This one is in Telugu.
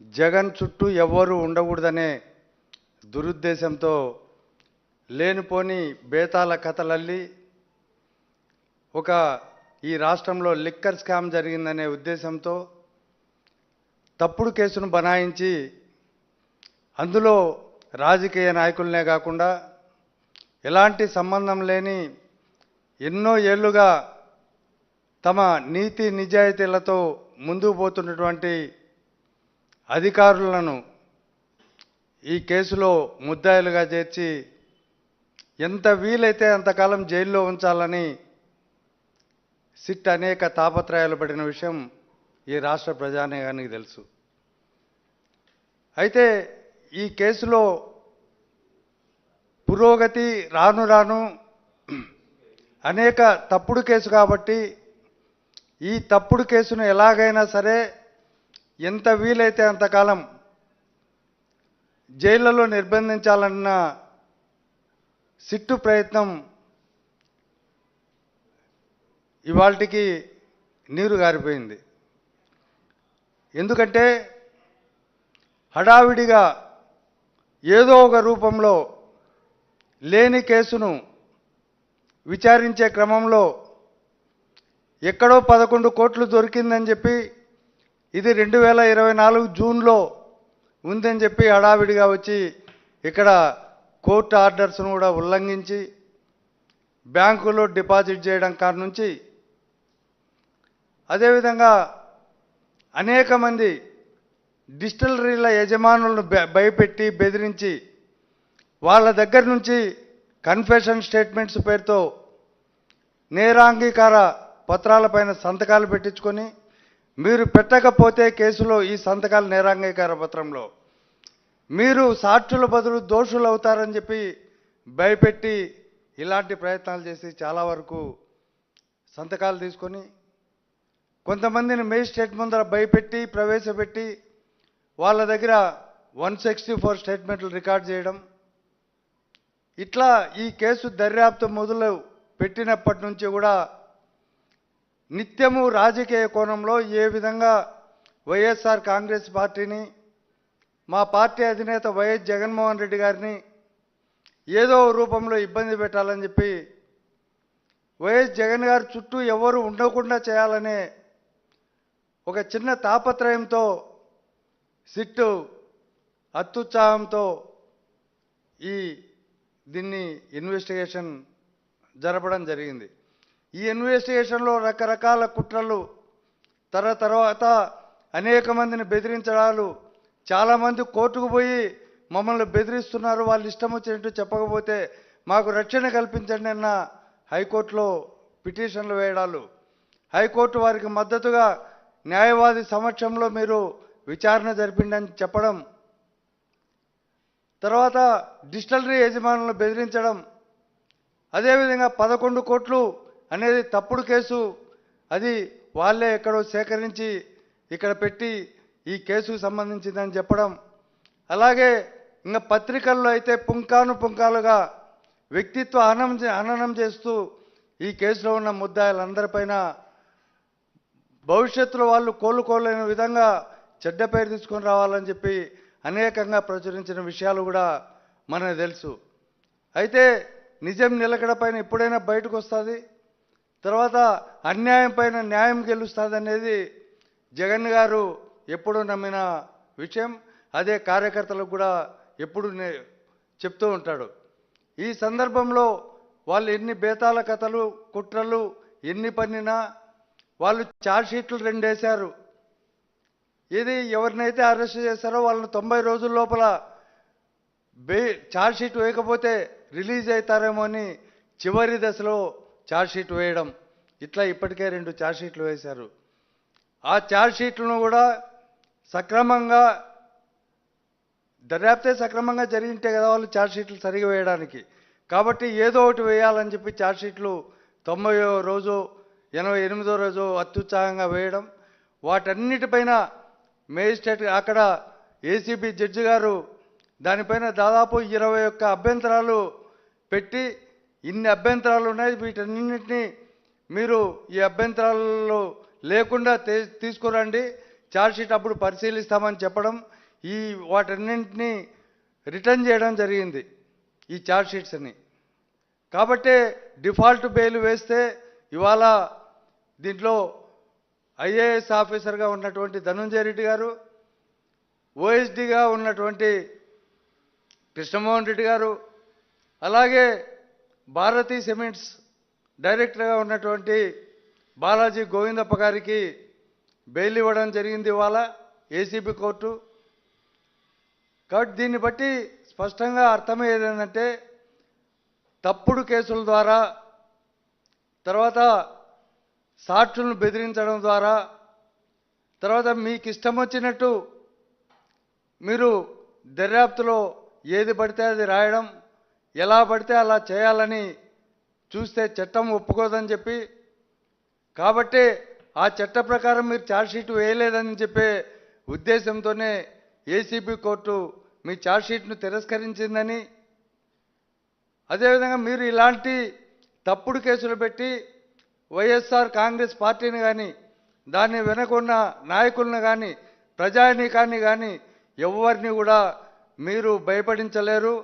జగన్ చుట్టూ ఎవ్వరూ ఉండకూడదనే దురుద్దేశంతో లేనిపోని బేతాల కథలల్లి ఒక ఈ రాష్ట్రంలో లిక్కర్ స్కామ్ జరిగిందనే ఉద్దేశంతో తప్పుడు కేసును బనాయించి అందులో రాజకీయ నాయకులనే కాకుండా ఎలాంటి సంబంధం లేని ఎన్నో ఏళ్ళుగా తమ నీతి నిజాయితీలతో ముందుకు పోతున్నటువంటి అధికారులను ఈ కేసులో ముద్దాయిలుగా చేర్చి ఎంత వీలైతే అంతకాలం జైల్లో ఉంచాలని సిట్ అనేక తాపత్రయాలు పడిన విషయం ఈ రాష్ట్ర ప్రజానీకానికి తెలుసు. అయితే ఈ కేసులో పురోగతి రాను రాను అనేక తప్పుడు కేసు కాబట్టి ఈ తప్పుడు కేసును ఎలాగైనా సరే ఎంత వీలైతే అంతకాలం జైళ్ళలో నిర్బంధించాలన్న సిట్టు ప్రయత్నం ఇవాళకి నీరు గారిపోయింది. ఎందుకంటే హడావిడిగా ఏదో ఒక రూపంలో లేని కేసును విచారించే క్రమంలో ఎక్కడో పదకొండు కోట్లు దొరికిందని చెప్పి ఇది రెండు వేల ఇరవై నాలుగు జూన్లో ఉందని చెప్పి హడావిడిగా వచ్చి ఇక్కడ కోర్టు ఆర్డర్స్ను కూడా ఉల్లంఘించి బ్యాంకులో డిపాజిట్ చేయడం కాడ నుంచి అదేవిధంగా అనేక మంది డిస్టిలరీల యజమానులను భయపెట్టి బెదిరించి వాళ్ళ దగ్గర నుంచి కన్ఫెషన్ స్టేట్మెంట్స్ పేరుతో నేరాంగీకార పత్రాలపైన సంతకాలు పెట్టించుకొని మీరు పెట్టకపోతే కేసులో ఈ సంతకాలు నేరాంగీకార పత్రంలో. మీరు సాక్షుల బదులు దోషులు అవుతారని చెప్పి భయపెట్టి ఇలాంటి ప్రయత్నాలు చేసి చాలా వరకు సంతకాలు తీసుకొని కొంతమందిని మేజిస్ట్రేట్ ముందర భయపెట్టి ప్రవేశపెట్టి వాళ్ళ దగ్గర వన్ సిక్స్టీ ఫోర్ స్టేట్మెంట్లు రికార్డ్ చేయడం. ఇట్లా ఈ కేసు దర్యాప్తు మొదలు పెట్టినప్పటి నుంచి కూడా నిత్యము రాజకీయ కోణంలో ఏ విధంగా వైఎస్ఆర్ కాంగ్రెస్ పార్టీని మా పార్టీ అధినేత వైఎస్ జగన్మోహన్ రెడ్డి గారిని ఏదో రూపంలో ఇబ్బంది పెట్టాలని చెప్పి వైఎస్ జగన్ గారి చుట్టూ ఎవరు ఉండకుండా చేయాలనే ఒక చిన్న తాపత్రయంతో సిట్టు అత్యుత్సాహంతో ఈ దీన్ని ఇన్వెస్టిగేషన్ జరపడం జరిగింది. ఈ ఇన్వెస్టిగేషన్లో రకరకాల కుట్రలు తర తర్వాత అనేక మందిని బెదిరించడాలు చాలామంది కోర్టుకు పోయి మమ్మల్ని బెదిరిస్తున్నారు వాళ్ళు ఇష్టం వచ్చినట్టు చెప్పకపోతే మాకు రక్షణ కల్పించండి అన్న హైకోర్టులో పిటిషన్లు వేయడాలు. హైకోర్టు వారికి మద్దతుగా న్యాయవాది సమక్షంలో మీరు విచారణ జరిపిండని చెప్పడం. తర్వాత డిస్టలరీ యజమానులను బెదిరించడం. అదేవిధంగా పదకొండు కోట్లు అనేది తప్పుడు కేసు. అది వాళ్ళే ఎక్కడో సేకరించి ఇక్కడ పెట్టి ఈ కేసుకు సంబంధించిందని చెప్పడం. అలాగే ఇంకా పత్రికల్లో అయితే పుంకాను పుంకాలుగా వ్యక్తిత్వ హనం హననం చేస్తూ ఈ కేసులో ఉన్న ముద్దాయిలందరిపైన భవిష్యత్తులో వాళ్ళు కోలుకోలేని విధంగా చెడ్డ పేరు తీసుకొని రావాలని చెప్పి అనేకంగా ప్రచురించిన విషయాలు కూడా మనకు తెలుసు. అయితే నిజం నిలకడపైన ఎప్పుడైనా బయటకు వస్తుంది? తర్వాత అన్యాయం పైన న్యాయం గెలుస్తుంది అనేది జగన్ గారు ఎప్పుడూ నమ్మిన విషయం. అదే కార్యకర్తలకు కూడా ఎప్పుడు నే- చెప్తూ ఉంటాడు. ఈ సందర్భంలో వాళ్ళు ఎన్ని బేతాల కథలు కుట్రలు ఎన్ని పన్నినా వాళ్ళు ఛార్జ్షీట్లు రెండేశారు. ఇది ఎవరినైతే అరెస్ట్ చేశారో వాళ్ళని తొంభై రోజుల లోపల బే ఛార్జ్షీట్ వేయకపోతే రిలీజ్ అవుతారేమో అని చివరి దశలో ఛార్జ్షీట్ వేయడం. ఇట్లా ఇప్పటికే రెండు ఛార్జ్షీట్లు వేశారు. ఆ ఛార్జ్షీట్లను కూడా సక్రమంగా దర్యాప్తే సక్రమంగా జరిగింటే కదా వాళ్ళు ఛార్జ్షీట్లు సరిగా వేయడానికి. కాబట్టి ఏదో ఒకటి వేయాలని చెప్పి ఛార్జ్షీట్లు తొంభై రోజు ఎనభై ఎనిమిదో రోజు అత్యుత్సాహంగా వేయడం వాటన్నిటిపైన మేజిస్ట్రేట్ అక్కడ ఏసీబీ జడ్జి గారు దానిపైన దాదాపు ఇరవై ఒక్క అభ్యంతరాలు పెట్టి ఇన్ని అభ్యంతరాలు ఉన్నాయి వీటన్నింటినీ మీరు ఈ అభ్యంతరాలు లేకుండా తీసుకురండి. ఛార్జ్షీట్ అప్పుడు పరిశీలిస్తామని చెప్పడం ఈ వాటన్నింటినీ రిటర్న్ చేయడం జరిగింది ఈ ఛార్జ్షీట్స్ని కాబట్టే డిఫాల్ట్ బెయిల్ వేస్తే ఇవాళ దీంట్లో ఐఏఎస్ ఆఫీసర్గా ఉన్నటువంటి ధనుంజయ రెడ్డి గారు ఓఎస్డిగా ఉన్నటువంటి కృష్ణమోహన్ రెడ్డి గారు అలాగే భారతీ సిమెంట్స్ డైరెక్టర్గా ఉన్నటువంటి బాలాజీ గోవిందప్ప గారికి బెయిల్ ఇవ్వడం జరిగింది ఇవాళ ఏసీబీ కోర్టు. కాబట్టి దీన్ని బట్టి స్పష్టంగా అర్థమయ్యేది ఏంటంటే తప్పుడు కేసుల ద్వారా తర్వాత సాక్షులను బెదిరించడం ద్వారా తర్వాత మీకు ఇష్టం వచ్చినట్టు మీరు దర్యాప్తులో ఏది పడితే అది రాయడం ఎలా పడితే అలా చేయాలని చూస్తే చట్టం ఒప్పుకోదని చెప్పి కాబట్టి ఆ చట్ట ప్రకారం మీరు ఛార్జ్షీట్ వేయలేదని చెప్పే ఉద్దేశంతోనే ఏసీబీ కోర్టు మీ ఛార్జ్షీట్ను తిరస్కరించిందని. అదేవిధంగా మీరు ఇలాంటి తప్పుడు కేసులు పెట్టి వైఎస్ఆర్ కాంగ్రెస్ పార్టీని కానీ దాన్ని వెనకున్న నాయకులను కానీ ప్రజానీకాన్ని కానీ ఎవరిని కూడా మీరు భయపడించలేరు.